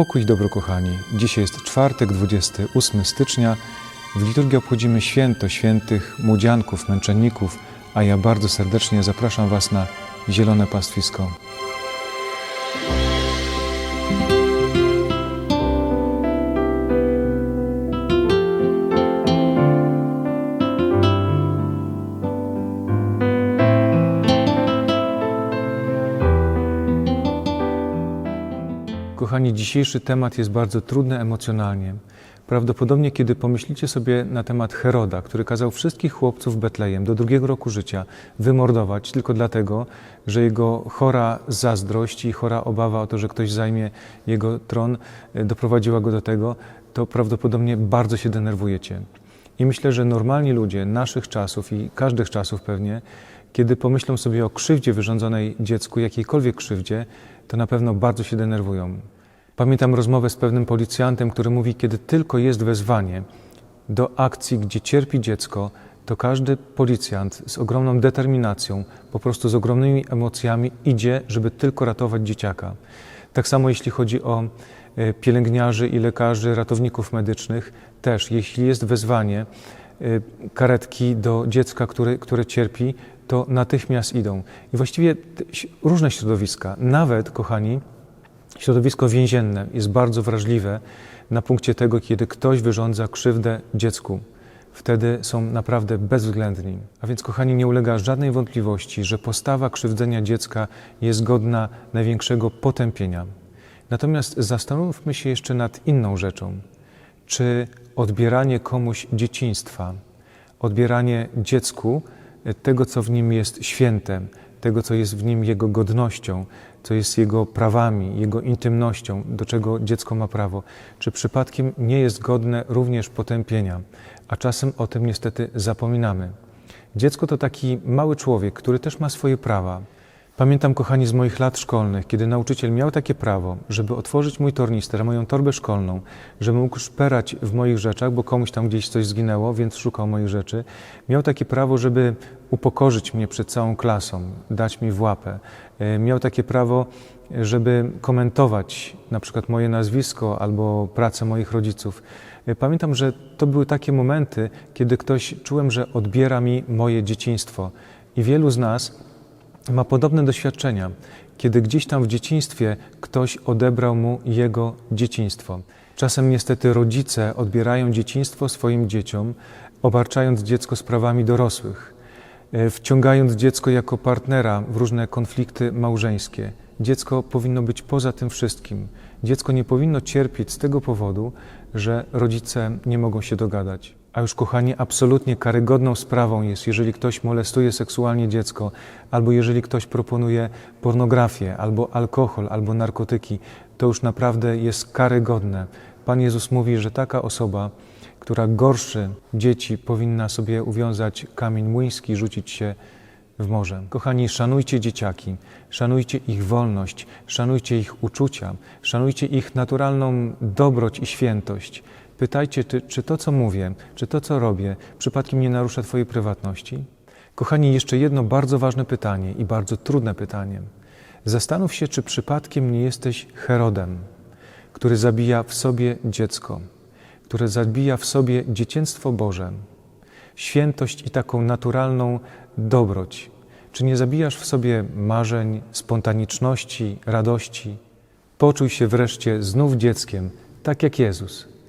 Pokój dobro kochani. Dzisiaj jest czwartek, 28 stycznia. W liturgii obchodzimy święto świętych młodzianków, męczenników, a ja bardzo serdecznie zapraszam Was na zielone pastwisko. Kochani, dzisiejszy temat jest bardzo trudny emocjonalnie. Prawdopodobnie, kiedy pomyślicie sobie na temat Heroda, który kazał wszystkich chłopców Betlejem do drugiego roku życia wymordować tylko dlatego, że jego chora zazdrość i chora obawa o to, że ktoś zajmie jego tron, e, doprowadziła go do tego, to prawdopodobnie bardzo się denerwujecie. I myślę, że normalni ludzie naszych czasów i każdych czasów pewnie, kiedy pomyślą sobie o krzywdzie wyrządzonej dziecku, jakiejkolwiek krzywdzie, to na pewno bardzo się denerwują. Pamiętam rozmowę z pewnym policjantem, który mówi, kiedy tylko jest wezwanie do akcji, gdzie cierpi dziecko, to każdy policjant z ogromną determinacją, po prostu z ogromnymi emocjami idzie, żeby tylko ratować dzieciaka. Tak samo jeśli chodzi o e, pielęgniarzy i lekarzy, ratowników medycznych, też jeśli jest wezwanie e, karetki do dziecka, które, które cierpi, to natychmiast idą. I właściwie różne środowiska, nawet, kochani, Środowisko więzienne jest bardzo wrażliwe na punkcie tego, kiedy ktoś wyrządza krzywdę dziecku. Wtedy są naprawdę bezwzględni. A więc, kochani, nie ulega żadnej wątpliwości, że postawa krzywdzenia dziecka jest godna największego potępienia. Natomiast zastanówmy się jeszcze nad inną rzeczą. Czy odbieranie komuś dzieciństwa, odbieranie dziecku tego, co w nim jest święte, tego, co jest w nim jego godnością, co jest jego prawami, jego intymnością, do czego dziecko ma prawo, czy przypadkiem nie jest godne również potępienia, a czasem o tym niestety zapominamy. Dziecko to taki mały człowiek, który też ma swoje prawa. Pamiętam, kochani, z moich lat szkolnych, kiedy nauczyciel miał takie prawo, żeby otworzyć mój tornister, moją torbę szkolną, żeby mógł szperać w moich rzeczach, bo komuś tam gdzieś coś zginęło, więc szukał moich rzeczy. Miał takie prawo, żeby upokorzyć mnie przed całą klasą, dać mi w łapę. E, Miał takie prawo, żeby komentować na przykład moje nazwisko albo pracę moich rodziców. E, Pamiętam, że to były takie momenty, kiedy ktoś czułem, że odbiera mi moje dzieciństwo. I wielu z nas ma podobne doświadczenia, kiedy gdzieś tam w dzieciństwie ktoś odebrał mu jego dzieciństwo. Czasem niestety rodzice odbierają dzieciństwo swoim dzieciom, obarczając dziecko sprawami dorosłych, e, wciągając dziecko jako partnera w różne konflikty małżeńskie. Dziecko powinno być poza tym wszystkim. Dziecko nie powinno cierpieć z tego powodu, że rodzice nie mogą się dogadać. A już, kochani, absolutnie karygodną sprawą jest, jeżeli ktoś molestuje seksualnie dziecko, albo jeżeli ktoś proponuje pornografię, albo alkohol, albo narkotyki. To już naprawdę jest karygodne. Pan Jezus mówi, że taka osoba, która gorszy dzieci, powinna sobie uwiązać kamień młyński, rzucić się w morze. Kochani, szanujcie dzieciaki, szanujcie ich wolność, szanujcie ich uczucia, szanujcie ich naturalną dobroć i świętość. Pytajcie, czy, to, co mówię, czy to, co robię, przypadkiem nie narusza Twojej prywatności? Kochani, jeszcze jedno bardzo ważne pytanie i bardzo trudne pytanie. Zastanów się, czy przypadkiem nie jesteś Herodem, który zabija w sobie dziecko, który zabija w sobie dzieciństwo Boże, świętość i taką naturalną dobroć. Czy nie zabijasz w sobie marzeń, spontaniczności, radości? Poczuj się wreszcie znów dzieckiem, tak jak Jezus.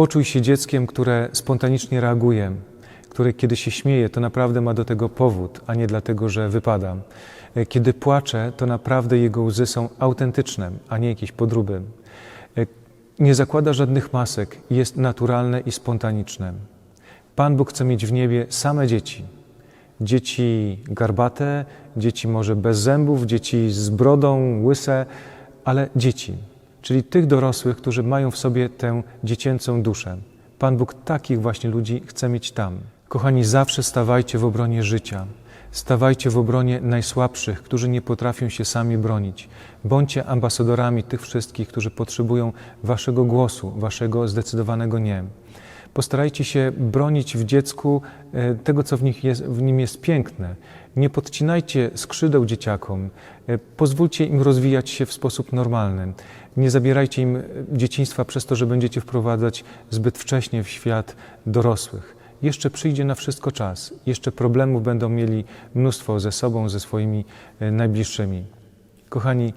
Poczuj się dzieckiem, które spontanicznie reaguje, które kiedy się śmieje, to naprawdę ma do tego powód, a nie dlatego, że wypada. E, Kiedy płacze, to naprawdę jego łzy są autentyczne, a nie jakieś podróby. E, Nie zakłada żadnych masek, jest naturalne i spontaniczne. Pan Bóg chce mieć w niebie same dzieci. Dzieci garbate, dzieci może bez zębów, dzieci z brodą, łyse, ale dzieci, czyli tych dorosłych, którzy mają w sobie tę dziecięcą duszę. Pan Bóg takich właśnie ludzi chce mieć tam. Kochani, zawsze stawajcie w obronie życia. Stawajcie w obronie najsłabszych, którzy nie potrafią się sami bronić. Bądźcie ambasadorami tych wszystkich, którzy potrzebują waszego głosu, waszego zdecydowanego nie. Postarajcie się bronić w dziecku e, tego, co w, nich jest, w nim jest piękne. Nie podcinajcie skrzydeł dzieciakom. E, Pozwólcie im rozwijać się w sposób normalny. Nie zabierajcie im e, dzieciństwa przez to, że będziecie wprowadzać zbyt wcześnie w świat dorosłych. Jeszcze przyjdzie na wszystko czas. Jeszcze problemów będą mieli mnóstwo ze sobą, ze swoimi najbliższymi. Kochani,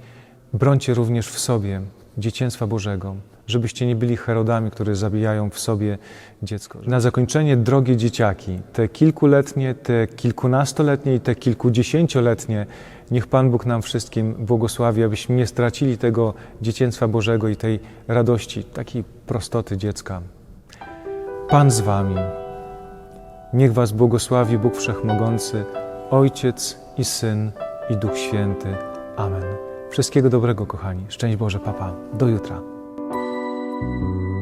brońcie również w sobie dzieciństwa Bożego, żebyście nie byli Herodami, które zabijają w sobie dziecko. Na zakończenie, drogie dzieciaki, te kilkuletnie, te kilkunastoletnie i te kilkudziesięcioletnie, niech Pan Bóg nam wszystkim błogosławi, abyśmy nie stracili tego dzieciństwa Bożego i tej radości, takiej prostoty dziecka. Pan z Wami. Niech Was błogosławi Bóg Wszechmogący, Ojciec i Syn i Duch Święty. Amen. Wszystkiego dobrego, kochani. Szczęść Boże, papa. Do jutra. thank you